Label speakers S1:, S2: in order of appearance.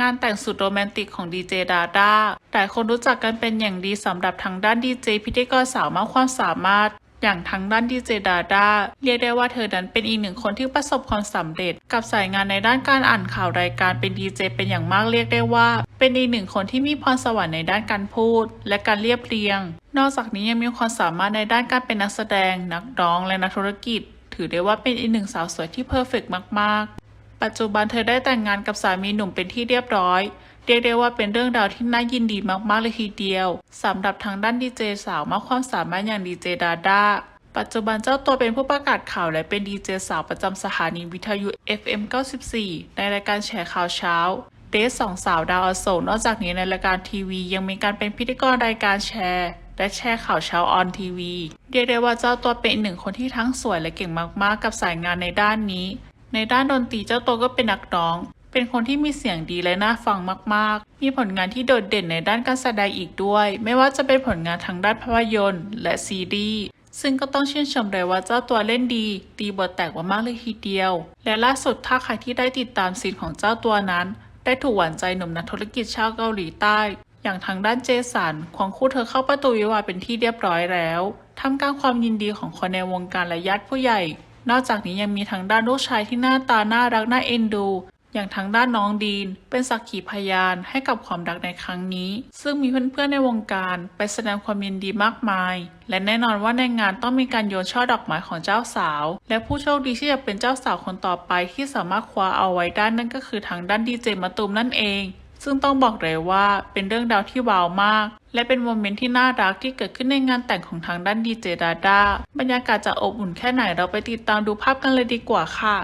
S1: งานแต่งสุดโรแมนติกของดีเจดาด้าหลายคนรู้จักกันเป็นอย่างดีสำหรับทางด้านดีเจพิธีกรสาวมากความสามารถ อย่างทางด้านดีเจดาด้าเรียกได้ว่าเธอนั้นเป็นอีกหนึ่งคนที่ประสบความสำเร็จ กับสายงานในด้านการอ่านข่าวรายการเป็นดีเจเป็นอย่างมากเรียกได้ว่า เป็นอีกหนึ่งคนที่มีพรสวรรค์ในด้านการพูด และการเรียบเรียง นอกจากนี้ยังมีความสามารถในด้านการเป็นนักแสดง นักร้องและนักธุรกิจ ถือได้ว่าเป็นอีกหนึ่งสาวสวยที่เพอร์เฟกต์มากๆ ปัจจุบันเธอได้แต่งงานกับสามีหนุ่มเป็นที่เรียบร้อยเรียกได้ว่าเป็นเรื่องราวที่น่ายินดีมากๆเลยทีเดียวสำหรับทางด้านดีเจสาวมากความสามารถอย่างดีเจดาด้าปัจจุบันเจ้าตัวเป็นผู้ประกาศข่าวและเป็นดีเจสาวประจำสถานีวิทยุ FM 94 ในรายการแฉข่าวเช้าเดทสองสาวดาวอโศกนอกจากนี้ในรายการทีวี ยังมีการเป็นพิธีกรรายการแชร์ และแชร์ข่าวเช้าออนทีวีเรียกได้ว่าเจ้าตัวเป็นหนึ่งคนที่ทั้งสวยและเก่งมากๆ กับสายงานในด้านนี้ ในด้านดนตรีเจ้าตัวก็เป็นนักร้อง เป็นคนที่มีเสียงดีและน่าฟังมาก ๆ มีผลงานที่โดดเด่นในด้านการแสดงอีกด้วย ไม่ว่าจะเป็นผลงานทางด้านภาพยนตร์ และซีรีส์ซึ่งก็ต้องชื่นชมเลยว่าเจ้าตัวเล่นดี ตีบทแตกว่ามากเลยทีเดียว และล่าสุดถ้าใครที่ได้ติดตามซีนของเจ้าตัวนั้น ได้ถูกหวานใจหนุ่มนักธุรกิจชาวเกาหลีใต้ อย่างทางด้านเจสันควงคู่เธอเข้าประตูวิวาเป็นที่เรียบร้อยแล้วทำกลางความยินดีของคนในวงการและญาติผู้ใหญ่ นอกจากนี้ยังมีทางด้านลูกชายที่หน้าตาน่ารักน่าเอ็นดู อย่างทางด้านน้องดีน เป็นสักขีพยานให้กับความรักในครั้งนี้ ซึ่งมีเพื่อนๆในวงการไปแสดงความยินดีมากมาย และแน่นอนว่าในงานต้องมีการโยนช่อดอกไม้ของเจ้าสาว และผู้โชคดีที่จะเป็นเจ้าสาวคนต่อไปที่สามารถคว้าเอาไว้ได้นั่นก็คือทางด้านดีเจมะตูมนั่นเอง ซึ่งต้องบอกเลยว่าเป็นเรื่องราวที่ว้าวมาก และเป็นโมเมนต์ที่น่ารักที่เกิดขึ้นในงานแต่งของทางด้านดีเจดาด้าบรรยากาศจะอบอุ่นแค่ไหนเราไปติดตามดูภาพกันเลยดีกว่าค่ะ